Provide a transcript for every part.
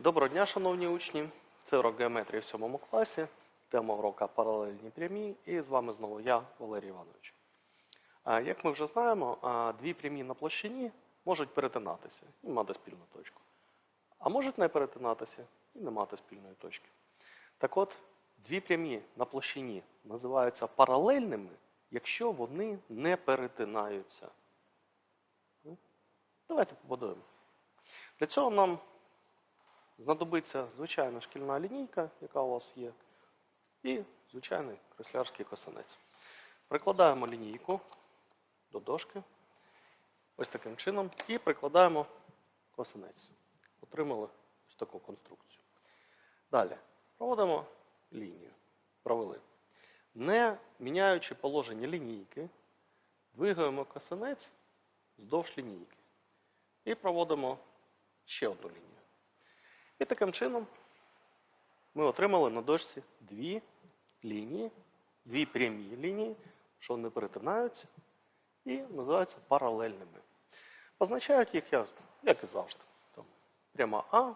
Доброго дня, шановні учні. Це урок геометрії в 7 класі. Тема урока паралельні прямі. І з вами знову я, Валерій Іванович. Як ми вже знаємо, дві прямі на площині можуть перетинатися і мати спільну точку. А можуть не перетинатися і не мати спільної точки. Так от, дві прямі на площині називаються паралельними, якщо вони не перетинаються. Ну, Давайте побудуємо. Для цього нам знадобиться звичайна шкільна лінійка, яка у вас є, і звичайний креслярський косинець. Прикладаємо лінійку до дошки ось таким чином і прикладаємо косинець. Отримали ось таку конструкцію. Далі проводимо лінію. Провели. Не міняючи положення лінійки, двигаємо косинець вздовж лінійки. І проводимо ще одну лінію. І таким чином ми отримали на дошці дві лінії, дві прямі лінії, що не перетинаються, і називаються паралельними. Позначають їх, як, і завжди. Там, пряма А,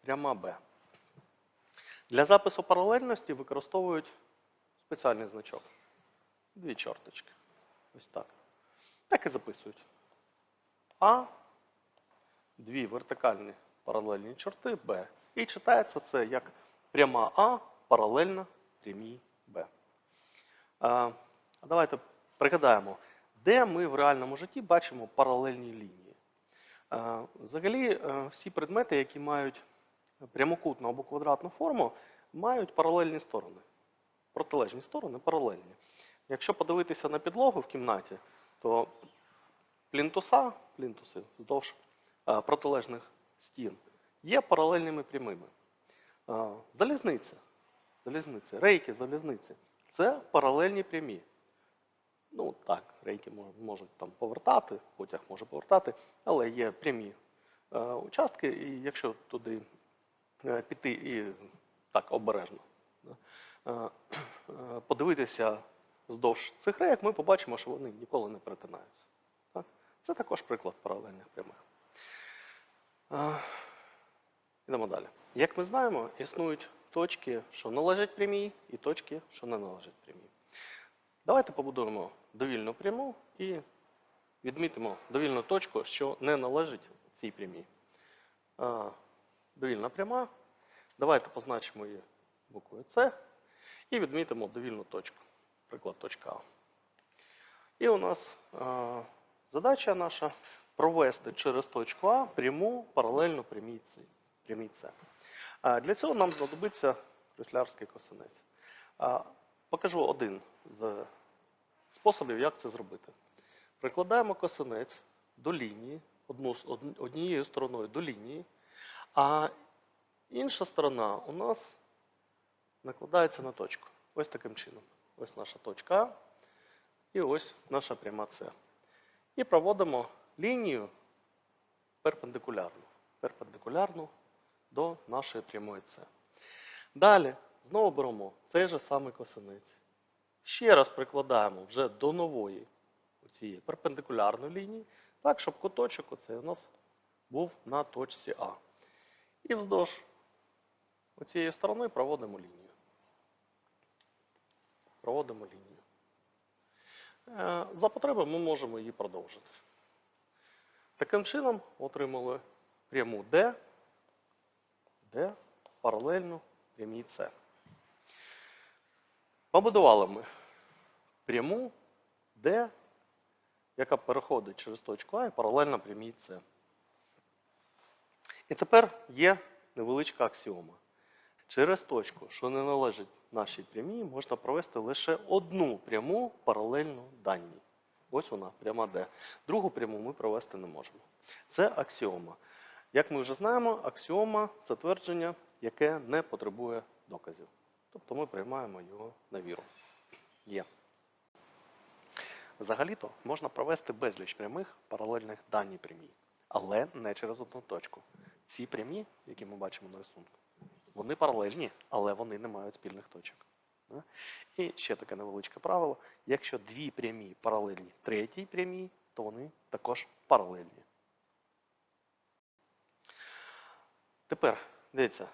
пряма Б. Для запису паралельності використовують спеціальний значок. Дві чорточки. Ось так. Так і записують. А, дві вертикальні паралельні чорти Б. І читається це як пряма А паралельна прямій Б. А, давайте пригадаємо, де ми в реальному житті бачимо паралельні лінії. Взагалі, е, всі предмети, які мають прямокутну або квадратну форму, мають паралельні сторони. Протилежні сторони паралельні. Якщо подивитися на підлогу в кімнаті, то плінтуса, плінтуси вздовж е, протилежних стін є паралельними прямими. Залізниця, залізниця, рейки залізниці це паралельні прямі. Ну так, рейки мож- можуть там повертати, потяг може повертати, але є прямі е, участки, і якщо туди е, піти і так обережно е, е, подивитися вздовж цих рейок, ми побачимо, що вони ніколи не перетинаються. Так? Це також приклад паралельних прямих. Йдемо далі. Як ми знаємо, існують точки, що належать прямій, і точки, що не належать прямій. Давайте побудуємо довільну пряму і відмітимо довільну точку, що не належить цій прямій. Довільна пряма. Давайте позначимо її буквою С і відмітимо довільну точку. Приклад точка А. І у нас задача наша провести через точку А пряму паралельно прямій С. Для цього нам знадобиться креслярський косинець. Покажу один з способів, як це зробити. Прикладаємо косинець до лінії, однією стороною до лінії, а інша сторона у нас накладається на точку. Ось таким чином. Ось наша точка А і ось наша пряма С. І проводимо лінію перпендикулярну. Перпендикулярну до нашої прямої С. Далі знову беремо цей же самий косинець. Ще раз прикладаємо вже до нової цієї перпендикулярної лінії, так, щоб куточок оцей у нас був на точці А. І вздовж цієї сторони проводимо лінію. Проводимо лінію. Е, За потреби ми можемо її продовжити. Таким чином отримали пряму D, D паралельно прямій С. Побудували ми пряму D, яка переходить через точку А і паралельно прямій С. І тепер є невеличка аксіома. Через точку, що не належить нашій прямій, можна провести лише одну пряму паралельно даній. Ось вона, пряма D. Другу пряму ми провести не можемо. Це аксіома. Як ми вже знаємо, аксіома це твердження, яке не потребує доказів. Тобто ми приймаємо його на віру. Є. Взагалі-то можна провести безліч прямих паралельних даній прямій, але не через одну точку. Ці прямі, які ми бачимо на рисунку, вони паралельні, але вони не мають спільних точок. І ще таке невеличке правило: якщо дві прямі паралельні третій прямій, то вони також паралельні. Тепер Дивіться,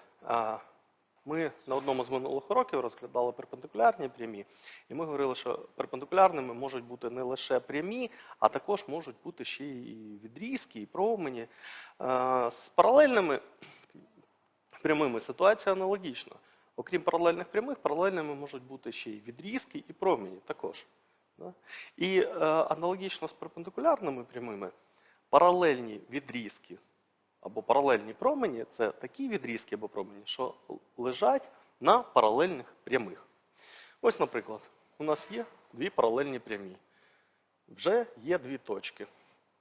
ми на одному з минулих уроків розглядали перпендикулярні прямі, і ми говорили, що перпендикулярними можуть бути не лише прямі, а також можуть бути ще і відрізки, і промені. З паралельними прямими ситуація аналогічна. Окрім паралельних прямих, паралельними можуть бути ще й відрізки і промені також. І е, аналогічно з перпендикулярними прямими, паралельні відрізки або паралельні промені це такі відрізки або промені, що лежать на паралельних прямих. Ось, наприклад, у нас є дві паралельні прямі. Вже є дві точки.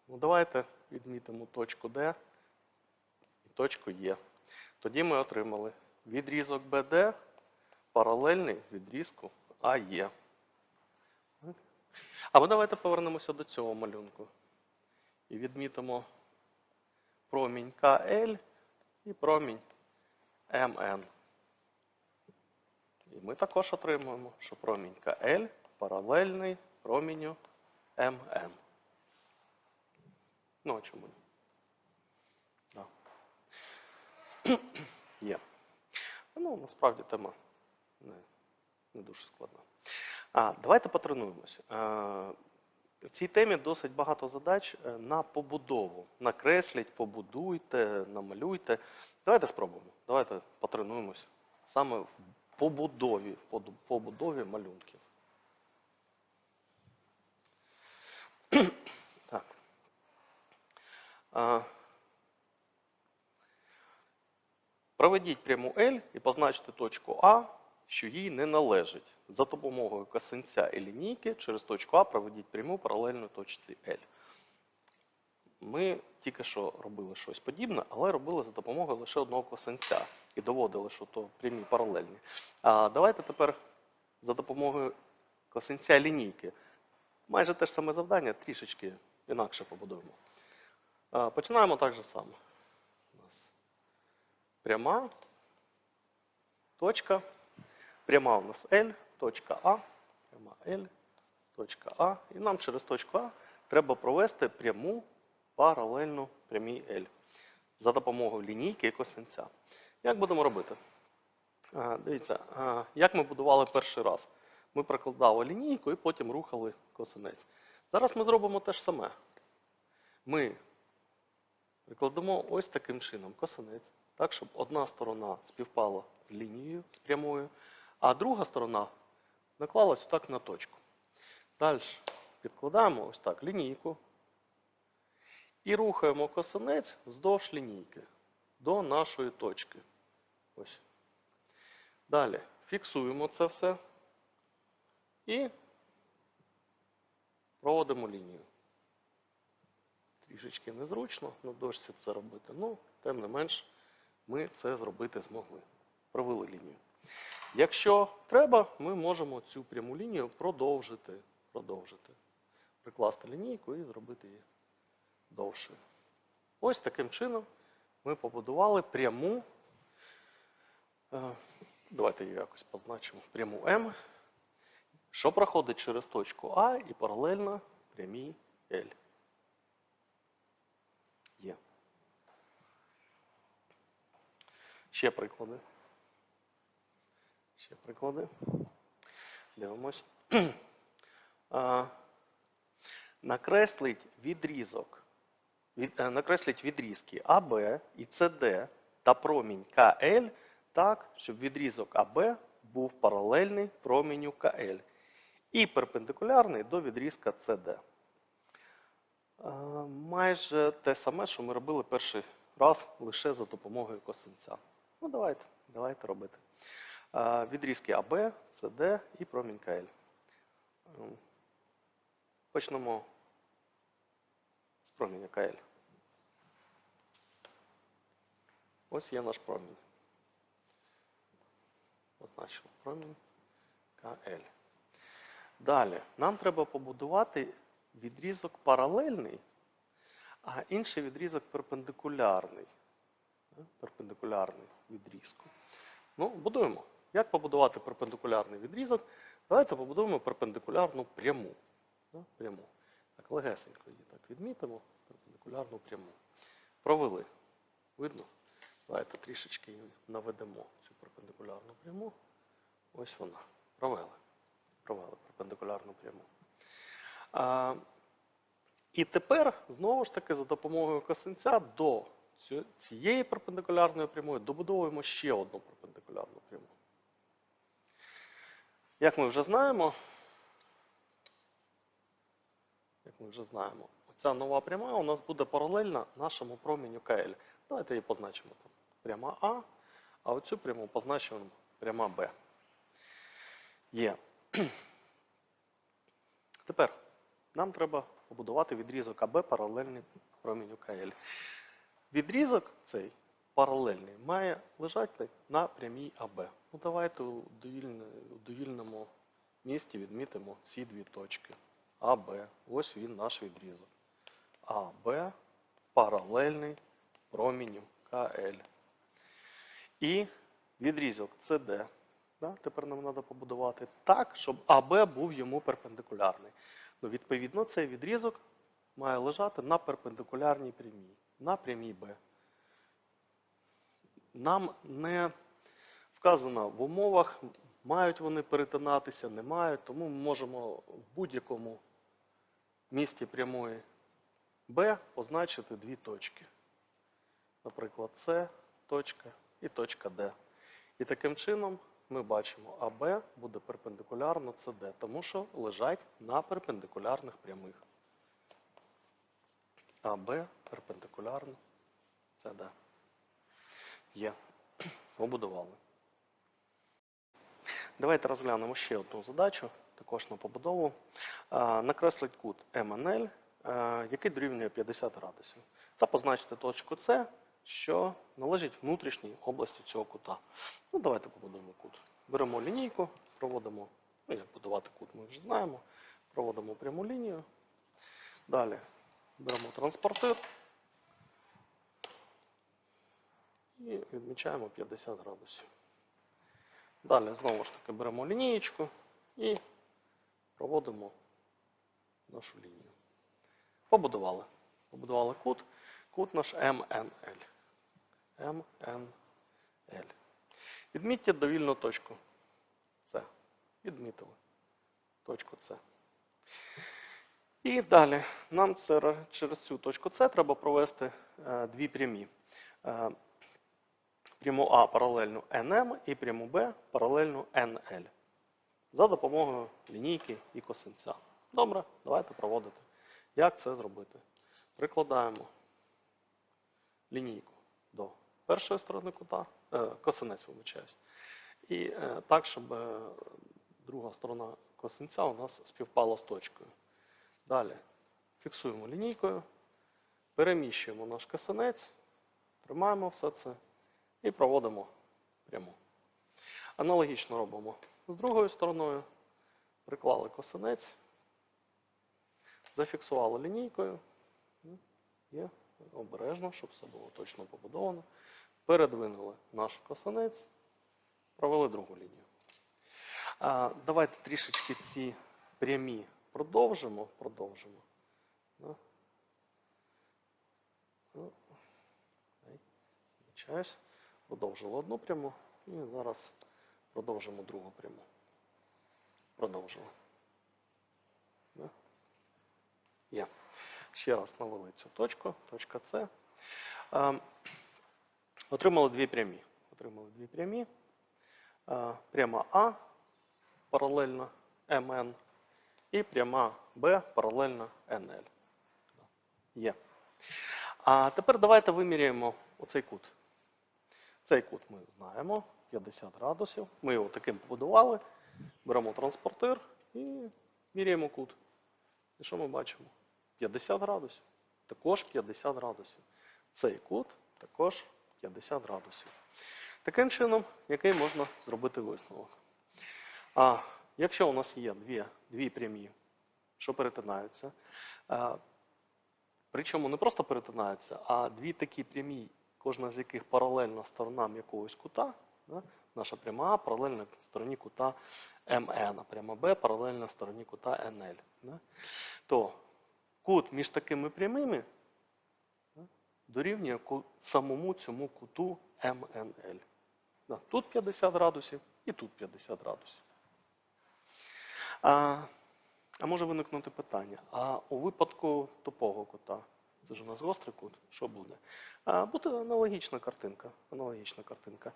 Ну, давайте відмітимо точку D і точку Е. Тоді ми отримали відрізок BD паралельний відрізку АЕ. Або давайте повернемося до цього малюнку. І відмітимо промінь КЛ і промінь МН. І ми також отримуємо, що промінь КЛ паралельний проміню МН. Ну, а чому ні? Да. Ну, насправді тема не, не дуже складна. А, давайте потренуємося. Е, В цій темі досить багато задач е, на побудову. Накресліть, побудуйте, намалюйте. Давайте спробуємо. Давайте потренуємося саме в побудові, в побудові малюнків. так. А, Проведіть пряму L і позначте точку А, що їй не належить. За допомогою косинця і лінійки через точку А проведіть пряму паралельно точці L. Ми тільки що робили щось подібне, але робили за допомогою лише одного косинця і доводили, що то прямі паралельні. А давайте тепер за допомогою косинця лінійки. Майже те ж саме завдання, трішечки інакше побудуємо. Починаємо так же само. Пряма, точка, пряма у нас L, точка А, пряма L, точка А. І нам через точку А треба провести пряму паралельну прямій L за допомогою лінійки і косинця. Як будемо робити? Дивіться, як ми будували перший раз. Ми прикладали лінійку і потім рухали косинець. Зараз ми зробимо те ж саме. Ми прикладемо ось таким чином косинець, так, щоб одна сторона співпала з лінією, з прямою, а друга сторона наклалась так на точку. Далі підкладаємо ось так лінійку і рухаємо косинець вздовж лінійки до нашої точки. Ось. Далі фіксуємо це все і проводимо лінію. Трішечки незручно на дошці це робити, ну, тим не менш, ми це зробити змогли. Провели лінію. Якщо треба, ми можемо цю пряму лінію продовжити. продовжити. Прикласти лінійку і зробити її довшою. Ось таким чином ми побудували пряму. е, Давайте її якось позначимо. Пряму М, що проходить через точку А і паралельно прямій L. Є. Ще приклади. Ще приклади. Дивимось. А, Накреслить відрізок. Від, е, накреслить відрізки АБ і СД та промінь КЛ так, щоб відрізок АБ був паралельний проміню КЛ і перпендикулярний до відрізка СД. Е, Майже те саме, що ми робили перший раз лише за допомогою косинця. Ну, давайте, давайте робити. Відрізки АБ, СД і промінь КЛ. Е, Почнемо з проміння КЛ. Ось є наш промінь. Позначимо промінь КЛ. Далі, нам треба побудувати відрізок паралельний, а інший відрізок перпендикулярний. Перпендикулярний відрізку. Ну, будуємо. Як побудувати перпендикулярний відрізок? Давайте побудуємо перпендикулярну пряму. Пряму. Так, легесенько її так відмітимо. Перпендикулярну пряму. Провели. Видно? Давайте трішечки наведемо цю перпендикулярну пряму. Ось вона. Провели. Провели перпендикулярну пряму. А, і тепер, знову ж таки, за допомогою косинця до цієї перпендикулярної прямої добудовуємо ще одну перпендикулярну пряму. Як ми вже знаємо, як ми вже знаємо, ця нова пряма у нас буде паралельна нашому проміню КЛ. Давайте її позначимо там. Пряма А, а оцю пряму позначимо пряма Б. Є. Тепер нам треба побудувати відрізок АБ паралельний проміню КЛ. Відрізок цей паралельний має лежати на прямій АБ. Ну, давайте у, довільному місці відмітимо ці дві точки. АБ. Ось він наш відрізок. АБ паралельний проміню КЛ. І відрізок CD. Да? Тепер нам треба побудувати так, щоб АБ був йому перпендикулярний. Ну, відповідно, цей відрізок має лежати на перпендикулярній прямій, на прямій Б. Нам не вказано в умовах, мають вони перетинатися, не мають, тому ми можемо в будь-якому місці прямої Б позначити дві точки. Наприклад, С точка і точка Д. І таким чином ми бачимо, АБ буде перпендикулярно СД, тому що лежать на перпендикулярних прямих. АБ перпендикулярно СД. Є. Побудували. Давайте розглянемо ще одну задачу, також на побудову. А, Накреслить кут МНЛ, який дорівнює 50 градусів. Та позначити точку С, що належить внутрішній області цього кута. Ну, давайте побудуємо кут. Беремо лінійку, проводимо, ну як будувати кут, ми вже знаємо. Проводимо пряму лінію. Далі беремо транспортир і відмічаємо 50 градусів. Далі знову ж таки беремо лінієчку і проводимо нашу лінію. Побудували. Побудували кут. Кут наш МНЛ. МНЛ. Відмітьте довільну точку С. Відмітили точку С. І далі нам через цю точку С треба провести е, дві прямі. Пряму А паралельну НМ і пряму Б паралельну НЛ. За допомогою лінійки і косинця. Добре, давайте проводити. Як це зробити? Прикладаємо лінійку до першої сторони кута, е, косинець вибачаюсь. І е, так, щоб е, друга сторона косинця у нас співпала з точкою. Далі фіксуємо лінійкою, переміщуємо наш косинець, тримаємо все це і проводимо пряму. Аналогічно робимо з другою стороною. Приклали косинець, зафіксували лінійкою. Є обережно, щоб все було точно побудовано. Передвинули наш косинець, провели другу лінію. А, давайте трішечки ці прямі продовжимо. продовжимо. Ну, ай, вибачаюсь. Продовжили одну пряму і зараз продовжимо другу пряму. Продовжили. Є. Ще раз навели цю точку, точка С. Отримали дві прямі. Отримали дві прямі. Пряма А паралельно МН і пряма Б паралельно НЛ. Є. А тепер давайте виміряємо оцей кут. Цей кут ми знаємо, 50 градусів. Ми його таким побудували. Беремо транспортир і міряємо кут. І що ми бачимо? 50 градусів. Також 50 градусів. Цей кут також 50 градусів. Таким чином, який можна зробити висновок. А якщо у нас є дві, дві прямі, що перетинаються, а, причому не просто перетинаються, а дві такі прямі, кожна з яких паралельна сторонам якогось кута, да, наша пряма А паралельна стороні кута МН, а пряма Б паралельна стороні кута НЛ. Да, то кут між такими прямими да, дорівнює самому цьому куту МНЛ. Да, Тут 50 градусів і тут 50 градусів. А, а може виникнути питання: а у випадку тупого кута, це ж у нас гострий кут, що буде? А, буде аналогічна картинка. Аналогічна картинка.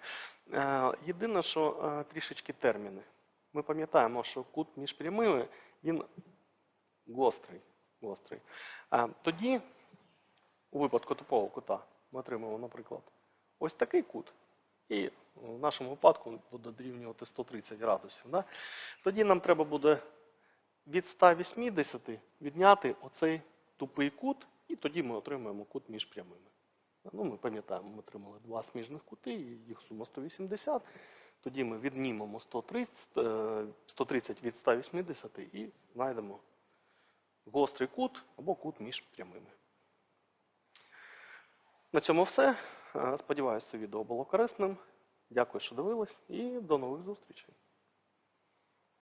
Е, єдине, що е, трішечки терміни. Ми пам'ятаємо, що кут між прямими він гострий. гострий. А, тоді, у випадку тупого кута, ми отримуємо, наприклад, ось такий кут. І в нашому випадку буде дорівнювати 130 градусів. Да? Тоді нам треба буде від 180 відняти оцей тупий кут, і тоді ми отримаємо кут між прямими. Ну, ми пам'ятаємо, ми отримали два сміжних кути, їх сума 180. Тоді ми віднімемо 130, е, 130 від 180 і знайдемо гострий кут або кут між прямими. На цьому все. Е, Сподіваюся, це відео було корисним. Дякую, що дивились, і до нових зустрічей.